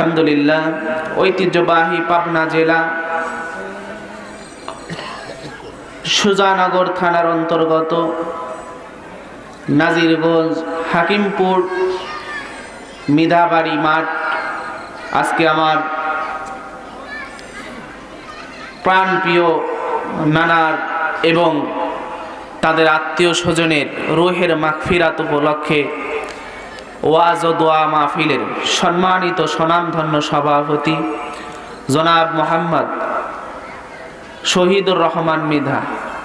আলহামদুলিল্লাহ, ঐতিহ্যবাহী পাবনা জেলা সুজানগর থানার অন্তর্গত নাজিরগঞ্জ হাকিমপুর মিধাবাড়ি মাঠ। আজকে আমার প্রাণপ্রিয় নানার এবং তাদের আত্মীয় স্বজনের রোহের মাগফিরাত উপলক্ষে ওয়াজ ও দোয়া মাহফিলের সম্মানিত স্বনামধন্য সভাপতি জনাব মোহাম্মদ শহীদুর রহমান মিধা।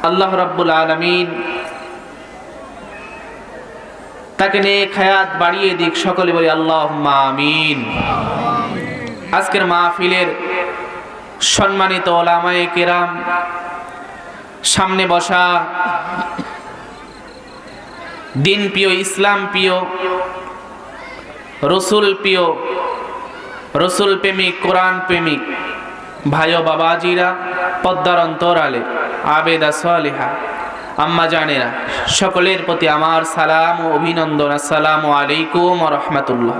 আল্লাহ রাব্বুল আলমিন তাকে নিয়ে খায়াত বাড়িয়ে দিক সকলে বলি আল্লাহ আমিন। আজকের মাহফিলের সম্মানিত ওলামায়ে কেরাম, সামনে বসা দিন প্রিয় ইসলাম প্রিয় রসুল প্রিয়, রসুল প্রেমিক, কোরআন প্রেমিক, ভাই ও বাবাজিরা, পদ্মার অন্তরালে, আবেদা সালেহা, আম্মা জানেরা, সকলের প্রতি আমার সালাম ও অভিনন্দন। আসসালামু আলাইকুম রহমতুল্লাহ।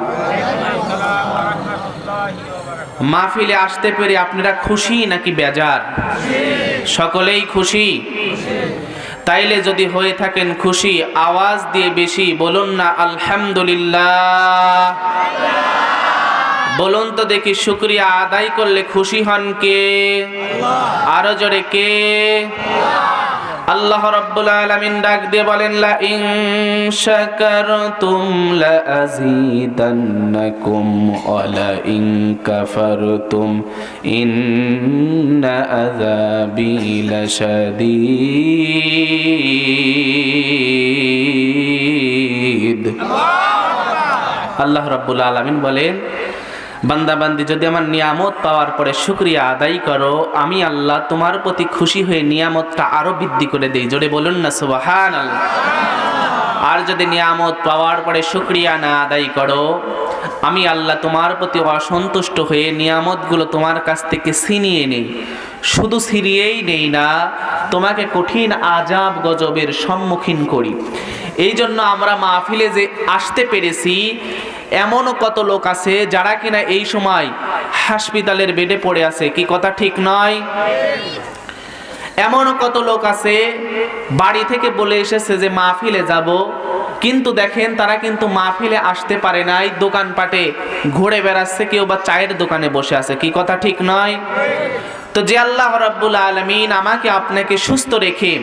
মাহফিলে আসতে পেরে আপনারা খুশি নাকি বেজার? সকলেই খুশি? তাইলে যদি হয়ে থাকেন খুশি, আওয়াজ দিয়ে বেশি, বলুন না আলহামদুলিল্লাহ। বলুন তো দেখি শুক্রিয়া আদায় করলে খুশি হন কে? আরও জোরে কে? আল্লাহ রাব্বুল আলামিন ডাক দিয়ে বলেন, লা ইন শাকারতুম লা আযীদান্নাকুম ওয়া লা ইন কাফারতুম ইন্না আযাবি লাশাদীদ. আল্লাহ রাব্বুল আলামিন বলেন বান্দাবান্দি, যদি আমার নিয়ামত পাওয়ার পরে শুক্রিয়া আদায় করো, আমি আল্লাহ তোমার প্রতি খুশি হয়ে নিয়ামতটা আরও বৃদ্ধি করে দেই। জোরে বলুন না সুবাহান আর যদি নিয়ামত পাওয়ার পরে শুক্রিয়া না আদায় করো, আমি আল্লাহ তোমার প্রতি অসন্তুষ্ট হয়ে নিয়ামতগুলো তোমার কাছ থেকে ছিনিয়ে নেই। শুধু ছিনিয়েই নেই না, তোমাকে কঠিন আজাব গজবের সম্মুখীন করি। এই জন্য আমরা মাহফিলে যে আসতে পেরেছি এমনও কত লোক আছে যারা কিনা এই সময় হাসপাতালের বেডে পড়ে আছে? কি কথা ঠিক নয়? এমনও কত লোক আছে বাড়ি থেকে বলে এসেছে যে মাহফিলে যাব, কিন্তু দেখেন তারা কিন্তু মাহফিলে আসতে পারে নাই, দোকানপাটে ঘুরে বেড়াচ্ছে, কেউ বা চায়ের দোকানে বসে আছে। কি কথা ঠিক নয়? তো যে আল্লাহ রাব্বুল আলমিন আমাকে আপনাকে সুস্থ রেখে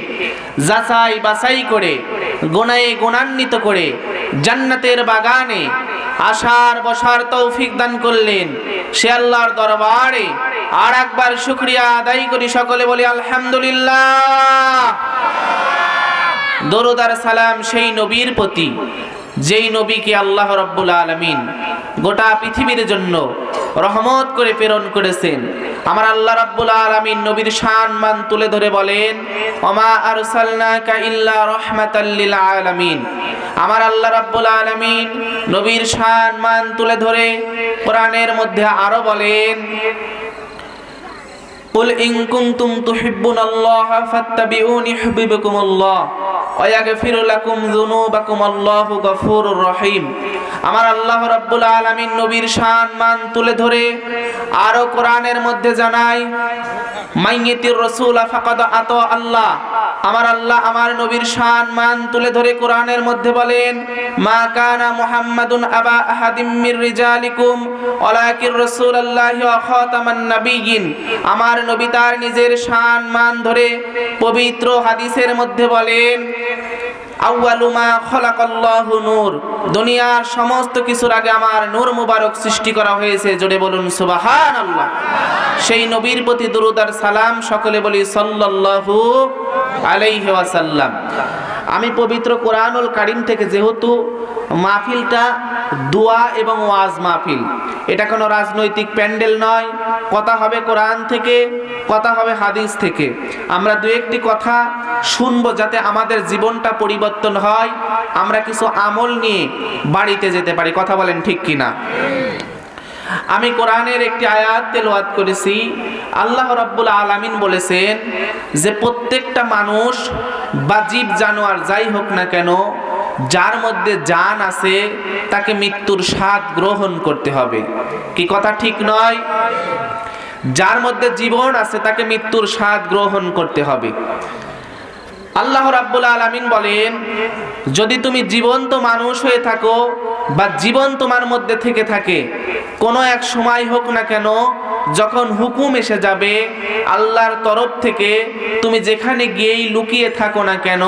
যাচাই বাছাই করে, গোনায় গুণান্বিত করে, জান্নাতের বাগানে আসার, বসার তৌফিক দান করলেন। সে আল্লাহর দরবারে আর একবার শুক্রিয়া আদায় করি সকলে বলি, আলহামদুলিল্লাহ। দরুদার সালাম সেই নবীর প্রতি। যেই নবীকে আল্লাহ রব্বুল আলমিন গোটা পৃথিবীর জন্য রহমত করে প্রেরণ করেছেন, আমার আল্লাহ রাব্বুল আলামিন নবীর শান মান তুলে ধরে বলেন, ওমা আরসালনাকা ইল্লা রাহমাতাল লিল আলামিন। আমার আল্লাহ রাব্বুল আলামিন নবীর শান মান তুলে ধরে কোরআনের মধ্যে আরও বলেন قل إن كنتم تحبون الله فاتبعوني يحببكم الله ويغفر لكم ذنوبكم الله غفور رحيم আমার আল্লাহ রাব্বুল আলামিন নবীর শান মান তুলে ধরে আরও কোরআনের মধ্যে জানায় মাইয়াতির রাসূল ফাকাদ আত আল্লাহ। আমার আল্লাহ আমার নবীর শান মান তুলে ধরে কোরআনের মধ্যে বলেন, মা কানা মুহাম্মাদুন আবা আহাদিম মির রিজালিকুম, ওয়ালাকির রাসূলুল্লাহি ওয়া খাতামান নাবিয়িন আমার নবী তার নিজের শান মান ধরে পবিত্র হাদিসের মধ্যে বলেন আউয়ালুমা খলাকাল্লাহু নূর। দুনিয়ার সমস্ত কিছুর আগে আমার নূর মুবারক সৃষ্টি করা হয়েছে, জোরে বলুন সুবহানাল্লাহ। সেই নবীর প্রতি দুরুদ আর সালাম সকলে বলি সাল্লাল্লাহু আলাইহি ওয়াসাল্লাম। আমি পবিত্র কোরআনুল কারিম থেকে যেহেতু মাহফিলটা দোয়া এবং ওয়াজ মাহফিল, এটা কোনো রাজনৈতিক প্যান্ডেল নয়, কথা হবে কোরআন থেকে, কথা হবে হাদিস থেকে। আমরা দু একটি কথা শুনব যাতে আমাদের জীবনটা পরিবর্তন হয়, আমরা কিছু আমল নিয়ে বাড়িতে যেতে পারি। কথা বলেন ঠিক কিনা? আমি কোরআনের একটি আয়াত তেলাওয়াত করেছি আল্লাহ রাব্বুল আলামিন বলেছেন যে প্রত্যেকটা মানুষ বা জীব জানোয়ার যাই হোক না কেন, যার মধ্যে জান আছে, তাকে মৃত্যুর স্বাদ গ্রহণ করতে হবে। কি কথা ঠিক নয়? যার মধ্যে জীবন আছে, তাকে মৃত্যুর স্বাদ গ্রহণ করতে হবে। আল্লাহ রাব্বুল আলামিন বলেন, যদি তুমি জীবন্ত মানুষ হয়ে থাকো বা জীবন তোমার মধ্যে থেকে থাকে, কোনো এক সময় হোক না কেন যখন হুকুম এসে যাবে, আল্লাহর তরফ থেকে তুমি যেখানে গিয়েই লুকিয়ে থাকো না কেন,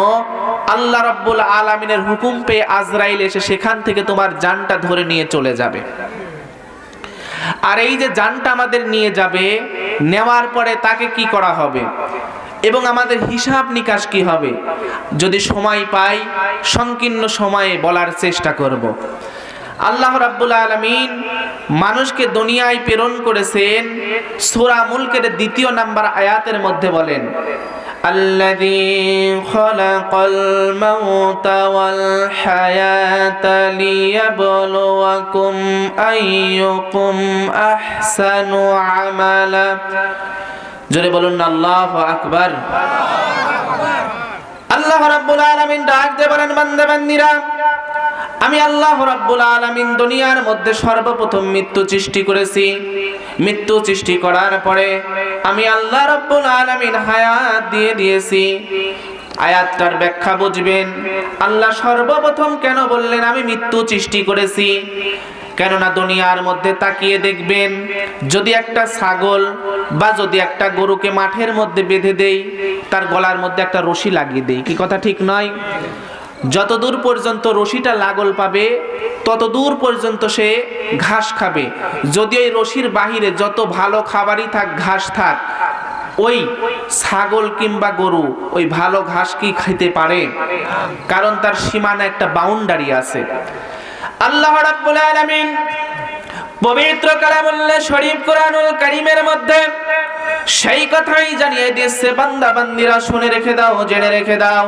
আল্লাহ রাব্বুল আলামিনের হুকুম পেয়ে আজরাইল এসে সেখান থেকে তোমার জানটা ধরে নিয়ে চলে যাবে। আর এই যে জানটা আমাদের নিয়ে যাবে, নেওয়ার পরে তাকে কি করা হবে? এবং আমাদের হিসাব নিকাশ কি হবে? যদি সময় পাই, সংকীর্ণ সময়ে বলার চেষ্টা করব। আল্লাহ রাব্বুল আলামিন মানুষকে দুনিয়ায় প্রেরণ করেছেন সূরা মুলকের দ্বিতীয় নাম্বার আয়াতের মধ্যে বলেন الذي خلق الموت والحياة ليبلوكم أيكم أحسن عملا জোরে বলুন না আল্লাহ আকবার আল্লাহ রাব্বুল আলামিন ডাক দিয়ে বলেন বান্দা বান্দিরা আমি আল্লাহ রাব্বুল আলামিন দুনিয়ার মধ্যে সর্বপ্রথম মৃত্যু সৃষ্টি করেছি। মৃত্যু সৃষ্টি করার পরে আমি আল্লাহ রাব্বুল আলামিন হায়াত দিয়ে দিয়েছি। আয়াতটার ব্যাখ্যা বুঝবেন। আল্লাহ সর্বপ্রথম কেন বললেন আমি মৃত্যু সৃষ্টি করেছি? কেননা দুনিয়ার মধ্যে তাকিয়ে দেখবেন, যদি একটা ছাগল বা যদি একটা গরুকে মাঠের মধ্যে বেঁধে দেই, তার গলার মধ্যে একটা রশি লাগিয়ে দেই। কি কথা ঠিক নয়? যতদূর পর্যন্ত রশিটা লাগল পাবে তত দূর পর্যন্ত সে ঘাস খাবে। যদি ওই রশির বাহিরে যত ভালো খাবারই থাক, ঘাস থাক, ওই ছাগল কিংবা গরু, ওই ভালো ঘাস কি খেতে পারে? কারণ তার সীমানা একটা বাউন্ডারি আছে। আল্লাহ রাব্বুল আলামিন পবিত্র কালামুল্লাহ শরীফ কোরআনুল কারীমের মধ্যে সেই কথাই জানিয়ে দিচ্ছে বান্দা বান্দিরা, শুনে রেখে দাও, জেনে রেখে দাও।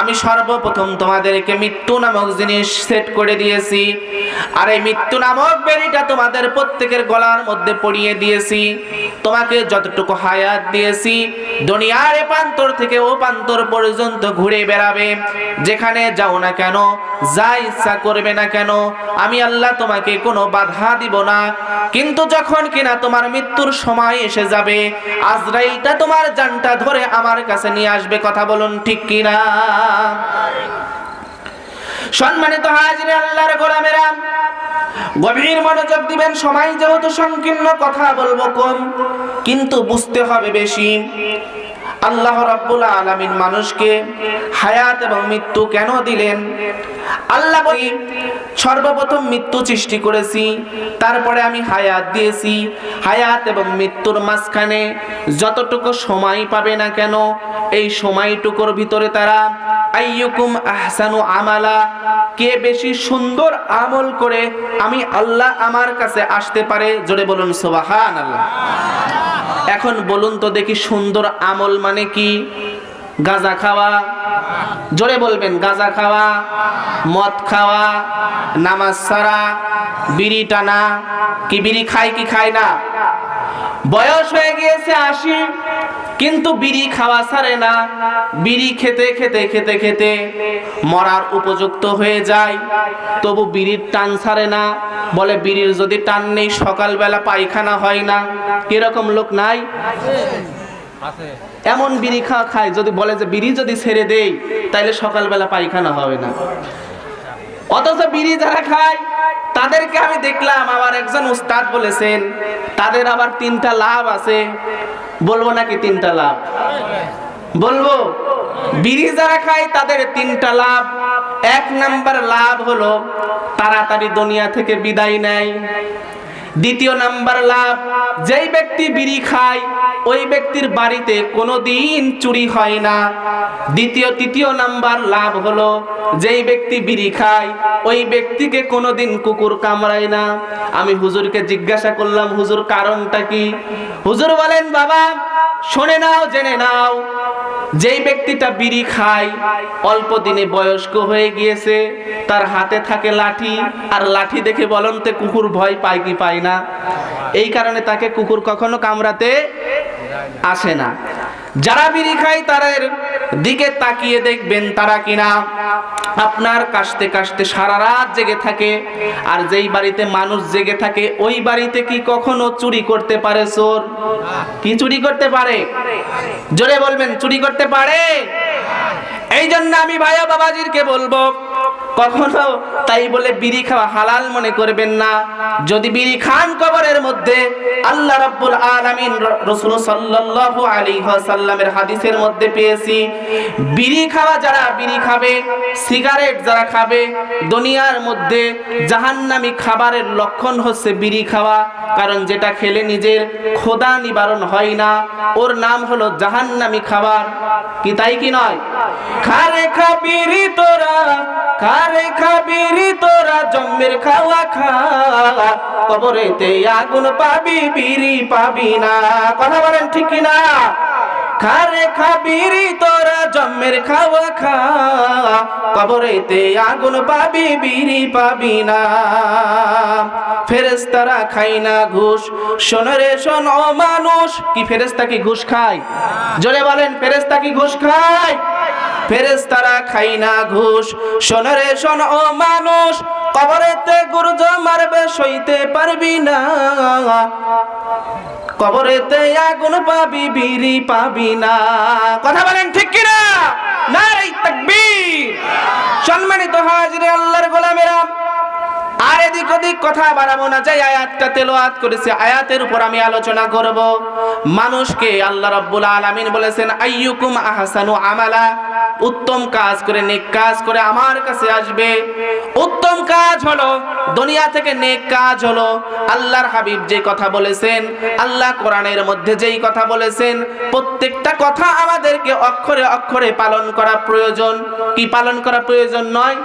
আমি সর্বপ্রথম তোমাদেরকে মৃত্যু নামক জিনিস সেট করে দিয়েছি। আর এই মৃত্যু নামক বেরিটা তোমাদের প্রত্যেকের গলার মধ্যে পড়িয়ে দিয়েছি। তোমাকে যতটুকু হায়াত দিয়েছি, দুনিয়ার এ প্রান্তর থেকে ও প্রান্তর পর্যন্ত ঘুরে বেড়াবে। যেখানে যাও না কেন, যা ইচ্ছা করবে না কেন, আমি আল্লাহ তোমাকে কোনো বাধা দিব না। কিন্তু যখন কিনা তোমার মৃত্যুর সময় এসে যাবে আজরাইলটা তোমার জানটা ধরে আমার কাছে নিয়ে আসবে, কথা বলুন ঠিক কিনা? সম্মানিত হাজিরে আল্লাহর গোলামেরা, গভীর মনোযোগ দিবেন, সময় যেহেতু সংকীর্ণ, কথা বলব কম, কিন্তু বুঝতে হবে বেশি। আল্লাহ রাব্বুল আলামিন মানুষকে হায়াত এবং মৃত্যু কেন দিলেন? আল্লাহ বলি, সর্বপ্রথম মৃত্যু সৃষ্টি করেছি, তারপরে আমি হায়াত দিয়েছি। হায়াত এবং মৃত্যুর মাঝখানে যতটুকু সময় পাবে না কেন, এই সময়টুকুর ভিতরে তারা আইয়ুকুম আহসানু আমালা, কে বেশি সুন্দর আমল করে আমি আল্লাহ আমার কাছে আসতে পারে? জোরে বলুন সুবহান আল্লাহ এখন বলুন তো দেখি সুন্দর আমল মানে কি? গাঁজা খাওয়া। জোরে বলবেন, গাঁজা খাওয়া, মদ খাওয়া, নামাজ সারা বিড়ি টানা, কি বিড়ি খায় কি খায় না? বয়স হয়ে গিয়েছে আশি কিন্তু বিড়ি খাওয়া ছাড়ে না। বিড়ি খেতে খেতে খেতে খেতে মরার উপযুক্ত হয়ে যায়। তবু বিড়ির টান ছাড়ে না। বলে বিড়ির যদি টান নেই সকালবেলা পায়খানা হয় না। এরকম লোক নাই? এমন বিড়ি খাওয়া খায় যদি বলে যে বিড়ি যদি ছেড়ে দেই তাইলে সকালবেলা পায়খানা হবে না। অথচ বিড়ি যারা খায় তাদেরকে আমি দেখলাম আমার একজন উস্তাদ বলেছেন, তাদের আবার তিনটা লাভ আছে। বলব নাকি তিনটা লাভ? বলব, বিড়ি যারা খায়, তাদের তিনটা লাভ। এক নাম্বার লাভ হলো, তাড়াতাড়ি দুনিয়া থেকে বিদায় নেয়। দ্বিতীয় নাম্বার লাভ, যেই ব্যক্তি বিড়ি খায়, ওই ব্যক্তির বাড়িতে কোনো দিন চুরি হয় না। দ্বিতীয়, তৃতীয় নাম্বার লাভ হলো, যেই ব্যক্তি বিড়ি খায়, ওই ব্যক্তিকে কোনোদিন কুকুর কামড়ায় না। আমি হুজুরকে জিজ্ঞাসা করলাম, হুজুর কারণটা কি? হুজুর বলেন, বাবা, শুনে নাও, জেনে নাও। যেই ব্যক্তিটা বিড়ি খায়, অল্প দিনে বয়স্ক হয়ে গিয়েছে, তার হাতে থাকে লাঠি, আর লাঠি দেখে বলন্তে কুকুর ভয় পায় কি পায় না। এই কারণে তাকে কুকুর কখনো কামড়াতে আসে না। যারা বিড়ি খায়, তাদের দিকে তাকিয়ে দেখবেন তারা কিনা আপনার কাশতে কাশতে সারা রাত জেগে থাকে। আর যেই বাড়িতে মানুষ জেগে থাকে, ওই বাড়িতে কি কখনো চুরি করতে পারে চোর কি চুরি করতে পারে? জোরে বলবেন, চুরি করতে পারে? এই জন্য আমি ভাইয়া বাবাজিরকে বলব কখনো তাই বলে বিড়ি খাওয়া হালাল মনে করবেন না। যদি বিড়ি খান কবরের মধ্যে, আল্লাহ রাব্বুল আলামিন রাসূল সাল্লাল্লাহু আলাইহি ওয়াসাল্লামের হাদিসের মধ্যে পেয়েছি, বিড়ি খাওয়া যারা বিড়ি খাবে, সিগারেট যারা খাবে, দুনিয়ার মধ্যে জাহান্নামী খাবারের লক্ষণ হচ্ছে বিড়ি খাওয়া, কারণ যেটা খেলে নিজের খোদা নিবারণ হয় না। ওর নাম হলো জাহান্নামী খাবার। কি তাই কি নয়? খারে খাবিরি তোরা, খারে খাবিরি তোরা জম্মের খাওয়া খা। কবরেতে আগুন পাবি, বিড়ি পাবি না। কথা বলেন ঠিক না? খারে খাবিরি তোরা জম্মের খাওয়া খা। কবরেতে আগুন পাবি, বিড়ি পাবি না। ফেরেস্তারা খাই না ঘুষ। শোনো রে, শোন মানুষ। কি ফেরেস্তা কি ঘুষ খায়? জোরে বলেন ফেরেস্তা কি ঘুষ খায়? ফেরেস্তারা খাই না ঘুষ। শোনো রে, শোন ও মানুষ, কবরেতে গুরুজ মারবে, সইতে পারবি না। কবরেতে আগুন পাবি, বিড়ি পাবি না। কথা বলেন ঠিক কিনা? নারী তাকবীর। সম্মানিত হাজিরে আল্লাহর গোলামেরা, আর এদিক ওদিক কথা বাড়াবো না যাই আয়াতটা তেলোয়াত করেছে, আয়াতের উপর আমি আলোচনা করব। মানুষকে আল্লাহ রাব্বুল আলামিন বলেছেন, আইয়ুকুম আহসানু আমালা। উত্তম কাজ করে, নেক কাজ করে আমার কাছে আসবে। উত্তম কাজ হলো, দুনিয়া থেকে নেক কাজ হলো, আল্লাহর হাবিব যে কথা বলেছেন, আল্লাহ কোরআনের মধ্যে যেই কথা বলেছেন, প্রত্যেকটা কথা আমাদেরকে অক্ষরে অক্ষরে পালন করা প্রয়োজন। কি পালন করা প্রয়োজন নয়?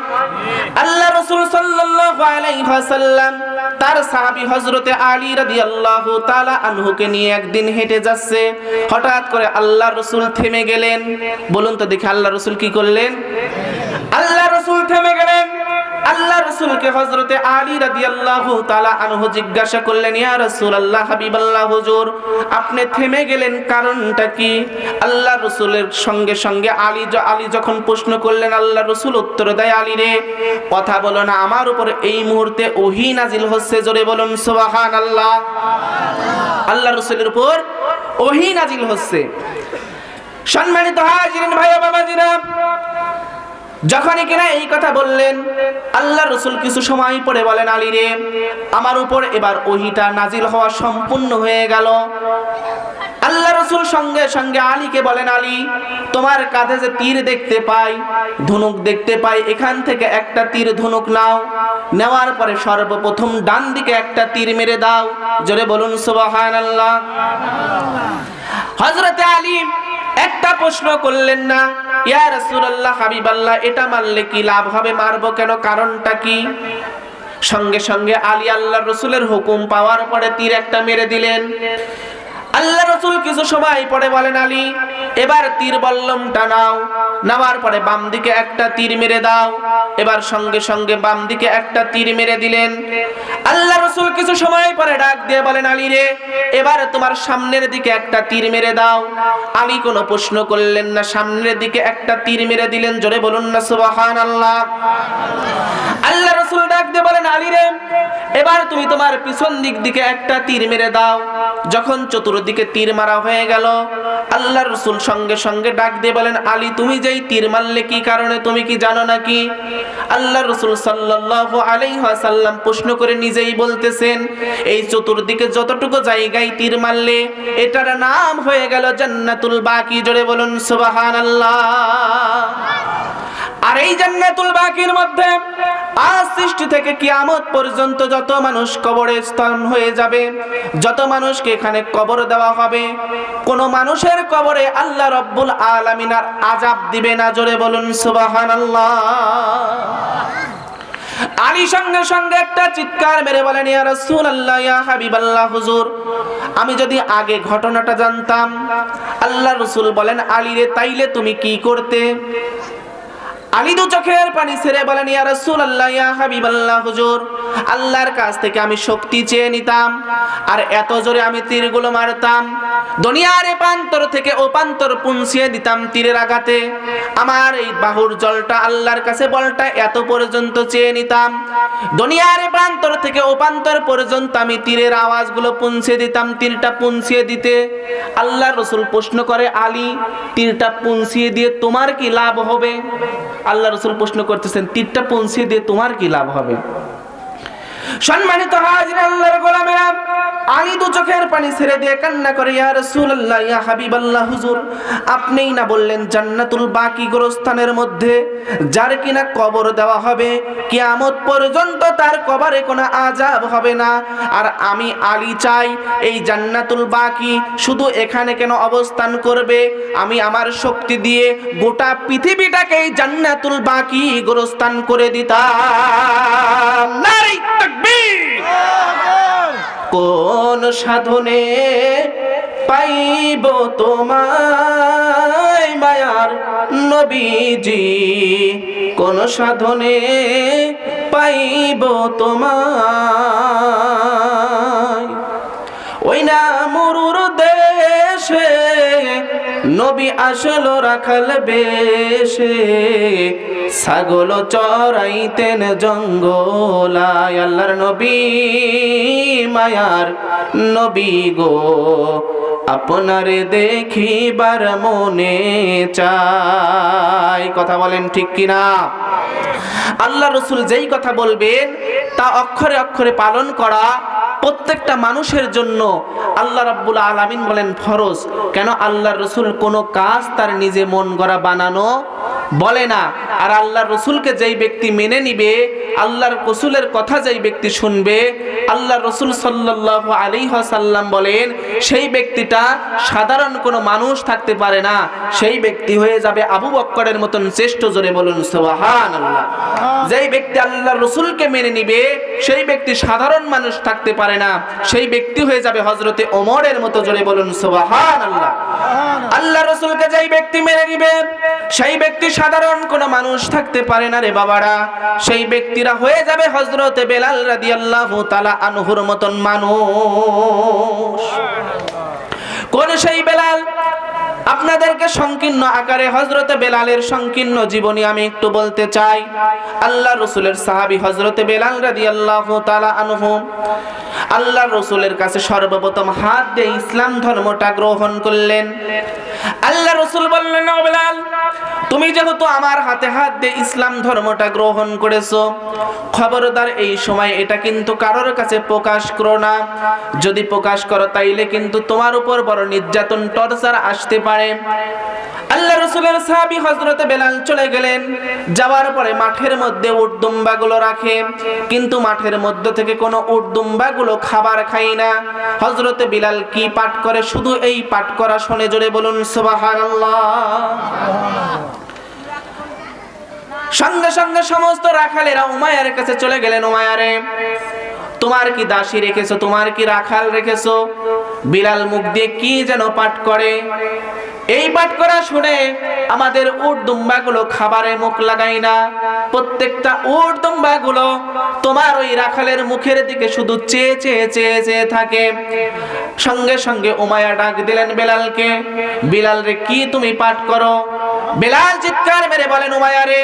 আল্লাহ রসুল ওয়াসাল্লাম তার সাহাবী হযরতে আলী রাদিয়াল্লাহু তাআলা আনহুকে নিয়ে একদিন হেঁটে যাচ্ছে। হঠাৎ করে আল্লাহ রসুল থেমে গেলেন। বলুন তো দেখি আল্লাহ কি করলেন? আল্লাহ রসুল থেমে গেলেন। আল্লাহ রসুলকে হজরতে আলী রাদি আল্লাহ তাআলা আনহু জিজ্ঞাসা করলেন, ইয়া রাসূলুল্লাহ, হাবিবাল্লাহ, হুজুর, আপনি থেমে গেলেন কারণটা কি? আল্লাহ রসুলের সঙ্গে সঙ্গে আলী আলী যখন প্রশ্ন করলেন, আল্লাহ রসুল উত্তর দেয় আলী রে। কথা বলো না, আমার উপর এই মুহূর্তে ওহী নাজিল হচ্ছে, জোরে বলুন, সুবহানাল্লাহ। আল্লাহ আল্লাহ রসুলের উপর ওহী নাজিল হচ্ছে। সম্মানিত হাজিরিন ভাই বাবাজিরা, যখনই কিনা এই কথা বললেন আল্লাহ রসুল কিছু সময় পরে বলেন, আলী রে, আমার উপর এবার ওহিটা নাজিল হওয়া সম্পূর্ণ হয়ে গেল। আল্লাহ রসুল সঙ্গে সঙ্গে আলীকে বলেন, আলী, তোমার কাঁধে যে তীর দেখতে পাই, ধনুক দেখতে পাই, এখান থেকে একটা তীর ধনুক নাও। নেওয়ার পরে সর্বপ্রথম ডান দিকে একটা তীর মেরে দাও। জোরে বলুন সুবাহান আল্লাহ হজরতে আলী একটা প্রশ্ন করলেন না, ইয়া রাসূলুল্লাহ, হাবিবাল্লাহ, এটা মানলে কি লাভ হবে? মারবো কেন? কারণটা কি? সঙ্গে সঙ্গে আলী আল্লাহ রসুলের হুকুম পাওয়ার পরে তীর একটা মেরে দিলেন। আল্লাহ রসুল কিছু সময় পরে বলেন, আলী, এবার তীর বল্লমটা নাও। নেওয়ার পরে বাম দিকে একটা তীর মেরে দাও। এবার সঙ্গে সঙ্গে বাম দিকে একটা তীর মেরে দিলেন। আল্লাহ রসুল কিছু সময় পরে ডাক দিয়ে বলেন, আলী রে, এবার তোমার সামনের দিকে একটা তীর মেরে দাও। আলী কোনো প্রশ্ন করলেন না, সামনের দিকে একটা তীর মেরে দিলেন। জোরে বলুন না সুবাহান আল্লাহ আল্লাহ রসুল ডাক দিয়ে বলেন, আলী রে, এবার তুমি তোমার পিছন দিক দিকে একটা তীর মেরে দাও। যখন চতুর্দিকে তীর মারা হয়ে গেল, আল্লাহ রসুল সঙ্গে সঙ্গে ডাক দিয়ে বলেন, আলী, তুমি যেই তীর মারলে কি কারণে তুমি কি জানো নাকি? আল্লাহ রসুল সাল্লাল্লাহু আলাইহি প্রশ্ন করে নিজেই বলতেছেন, এই চতুর্দিকে যতটুকু জায়গায় তীর মারলে, এটার নাম হয়ে গেল জান্নাতুল বাকি। জোরে বলুন, সুবহানাল্লাহ। আর এই জান্নাতুল বাকির মধ্যে আজ সৃষ্টি থেকে কিয়ামত পর্যন্ত যত মানুষ কবরে স্থান হয়ে যাবে, যত মানুষকে এখানে কবর দেওয়া হবে, কোন মানুষের কবরে আল্লাহ রব্বুল আলামিন আর আজাব দিবে না। জোরে বলুন, সুবহানাল্লাহ। আলী সঙ্গে সঙ্গে একটা চিৎকার মেরে বলেন, ইয়া রাসূলুল্লাহ, ইয়া হাবিবাল্লাহ, হুজুর, আমি যদি আগে ঘটনাটা জানতাম, আল্লাহ রসুল বলেন, আলী রে, তাইলে তুমি কি করতে? আলী দু চোখের পানি ছেড়ে বলেন, ইয়া রাসূলুল্লাহ, ইয়া হাবিবাল্লাহ, হুজুর, আল্লাহর কাছ থেকে আমি শক্তি চেয়ে নিতাম, আর এত জোরে আমি তীরগুলো মারতাম দুনিয়ার এপান্তর থেকে ওপান্তর পুঞ্ছিয়ে দিতাম তীরের আঘাতে। আমার এই বাহুর জলটা আল্লাহর কাছে বলটা এত পর্যন্ত চেয়ে নিতাম। দুনিয়ার প্রান্তর থেকে ওপান্তর পর্যন্ত আমি তীরের আওয়াজগুলো পুঞ্ছিয়ে দিতাম, তীরটা পুঞ্ছিয়ে দিতে। আল্লাহ রসুল প্রশ্ন করে, আলী, তীরটা পুঞ্ছিয়ে দিয়ে তোমার কি লাভ হবে? আল্লাহ রসুল প্রশ্ন করতেছেন, তীরটা পুঞ্ছিয়ে দিয়ে তোমার কি লাভ হবে? সম্মানিত হাজির আল্লাহর গোলামেরা আলী দু চোখের পানি ছেড়ে দিয়ে কান্না করে, ইয়া রাসূলুল্লাহ, ইয়া হাবিবাল্লাহ, হুজুর, আপনিই না বললেন জান্নাতুল বাকি গোরস্থানের মধ্যে যার কিনা কবর দেওয়া হবে, কিয়ামত পর্যন্ত তার কবরে কোনো আজাব হবে না। আর আমি আলী চাই এই জান্নাতুল বাকি শুধু এখানে কেন অবস্থান করবে? আমি আমার শক্তি দিয়ে গোটা পৃথিবীটাকে এই জান্নাতুল বাকি গোরস্থান করে দিতাম। নারী কোন সাধনে পাইব তোমায় মায়ার নবীজি? কোন সাধনে পাইব তোমায়? ওই না নবী আসলো রাখাল বেশে ছাগল চড়াইতেন জঙ্গলায়। আল্লাহর নবী মায়ার নবী গো আপনারে দেখিবার মনে চাই। কথা বলেন ঠিক কিনা? আল্লাহ রসুল যেই কথা বলবেন, তা অক্ষরে অক্ষরে পালন করা প্রত্যেকটা মানুষের জন্য আল্লাহ রাব্বুল আলামিন বলেন ফরজ। কেন? আল্লাহ রসুল কোনো কাজ তার নিজে মন গড়া বানানো বলে না। আর আল্লাহর রসুলকে যেই ব্যক্তি মেনে নিবে, আল্লাহর রসুলের কথা যেই ব্যক্তি শুনবে আল্লাহ রসুল সাল্লাহ আলী সাল্লাম বলেন, সেই ব্যক্তিটা সাধারণ কোনো মানুষ থাকতে পারে না। সেই ব্যক্তি হয়ে যাবে আবু বক্করের মতন শ্রেষ্ঠ জোরে বলুন সোহান আল্লাহ যেই ব্যক্তি আল্লাহ রসুলকে মেনে নিবে, সেই ব্যক্তি সাধারণ মানুষ থাকতে পারে না। সেই ব্যক্তি হয়ে যাবে হজরতে ওমরের মতো জোরে বলুন সোহান আল্লাহ আল্লাহ রসুলকে যেই ব্যক্তি মেনে নিবে, সেই ব্যক্তি সাধারণ কোনো মানুষ থাকতে পারে না রে বাবারা। সেই ব্যক্তিরা হয়ে যাবে হজরতে বেলাল রাদি আল্লাহ তালা আনহুর মতন মানুষ। কোন সেই বেলাল আপনাদেরকে সংকীর্ণ আকারে হজরতে বেলালের সংকীর্ণ জীবনী আমি একটু বলতে চাই। আল্লাহ রসুলের সাহাবি হজরতে বেলাল রাদি আল্লাহ তালা আনহু, আল্লাহ রসুলের কাছে সর্বপ্রথম হাত দিয়ে ইসলাম ধর্মটা গ্রহণ করলেন। আল্লাহ রসুল বললেন বেলাল তুমি যেহেতু আমার হাতে হাত দিয়ে ইসলাম ধর্মটা গ্রহণ করেছ, খবরদার এই সময় এটা কিন্তু কারোর কাছে প্রকাশ করো না। যদি প্রকাশ করো, তাইলে কিন্তু তোমার উপর বড় নির্যাতন, টর্চার আসতে পারে। আল্লাহ রসুলের সাহাবি হজরতে বেলাল চলে গেলেন। যাওয়ার পরে মাঠের মধ্যে উটদুম্বাগুলো রাখে। কিন্তু মাঠের মধ্য থেকে কোনো উটদুম্বাগুলো খাবার খাই না। হজরতে বিলাল কি পাঠ করে? শুধু এই পাঠ করা শুনে জোরে বলুন, সুবহানাল্লাহ। সঙ্গে সঙ্গে সমস্ত রাখালেরা উমায়ার কাছে চলে গেলেন উমায়ারে তোমার কি দাসী রেখেছো? তোমার কি রাখাল রেখেছো? বিলাল মুখ দিয়ে কি যেন পাঠ করে? এই পাঠ করা শুনে আমাদের উট দুম্বাগুলো খাবারে মুখ লাগাই না। প্রত্যেকটা উট দুম্বাগুলো তোমার ওই রাখালের মুখের দিকে শুধু চেয়ে চেয়ে চেয়ে চেয়ে থাকে। সঙ্গে সঙ্গে উমায়া ডাক দিলেন বেলালকে, বিলাল রে, কি তুমি পাঠ করো? বেলাল চিৎকার মেরে বলেন, উমায়া রে